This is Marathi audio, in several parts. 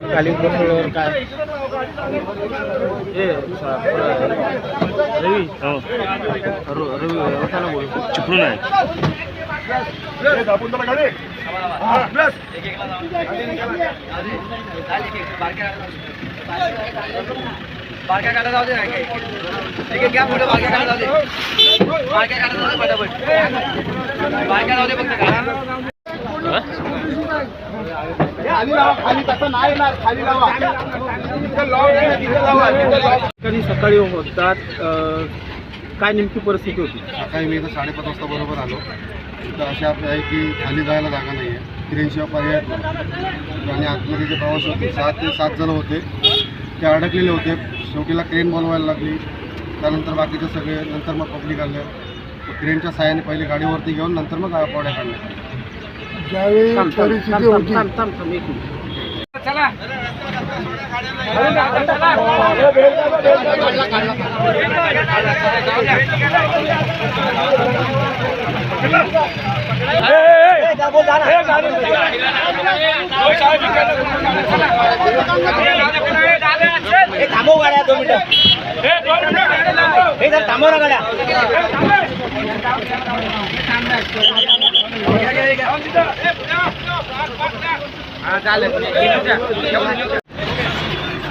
खाली काय? ए रवी. हो. रवी होता ना बोल. चिपळूण आहे. बारक्या काढा जाऊ दे. एक एक घ्या पुढे बारक्या काढा जाऊ दे बारक्या काढा जाऊ दे पटापट. बारक्या जाऊ दे फक्त काढा. ठिकाणी सकाळी होतात काय नेमकी परिस्थिती होती? सकाळी मी इथं साडेपाच वाजता बरोबर आलो. इथं अशा आहे की खाली जायला जागा नाही आहे ट्रेनशिवाय पर्याय आणि आतमध्ये जे प्रवास होते सात ते सात जण होते. ते अडकलेले होते. शेवटीला क्रेन बोलवायला लागली. त्यानंतर बाकीचे सगळे नंतर मग पब्लिक आले क्रेनच्या साहाय्याने पहिले गाडीवरती घेऊन नंतर मग पावड्या काढल्या. थांब, एक मिनिट. थांबव गाड्या दोन मिनिटं. हे थांबव ना गाड्या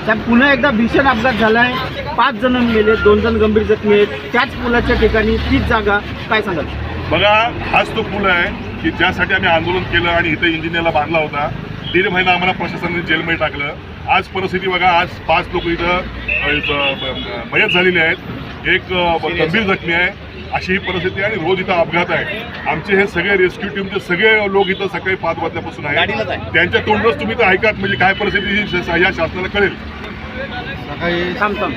साहेब पुन्हा एकदा भीषण अपघात झालाय. पाच जण गेले दोन जण गंभीर जखमी आहेत. त्याच पुलाच्या ठिकाणी तीच जागा काय सांगाल? बघा हाच तो पूल आहे की ज्यासाठी आम्ही आंदोलन केलं आणि इथं इंजिनियरला बांधला होता. दीड महिना आम्हाला प्रशासनाने जेलमध्ये टाकलं. आज परिस्थिती बघा आज पाच लोक इथं मयत झालेले आहेत. एक गंभीर जखमी आहे. अशी ही परिस्थिती आहे आणि रोज इथं अपघात आहे. आमचे हे सगळे रेस्क्यू टीमचे सगळे लोक इथं सकाळी पाच वाजल्यापासून आहेत. त्यांच्या तोंडच तुम्ही तर ऐकात म्हणजे काय परिस्थिती ही या शासनाला कळेल. सकाळी थांब थांब.